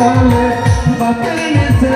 চলে বাতের নিচে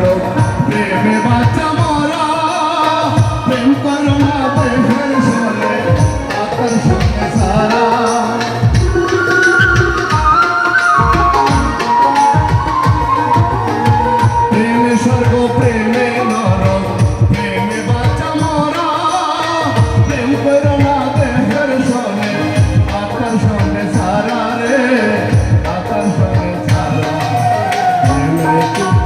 করো প্রেমে বাচ্চা মরা প্রেম করো না প্রেমের সঙ্গে আত্মার সঙ্গে সারা প্রেমে স্বর্গ প্রেমে নরক প্রেমে বাচ্চা মরা প্রেম করো না দেহের সঙ্গে আত্মার সঙ্গে সারা রে আত্মার সঙ্গে সারা প্রেমে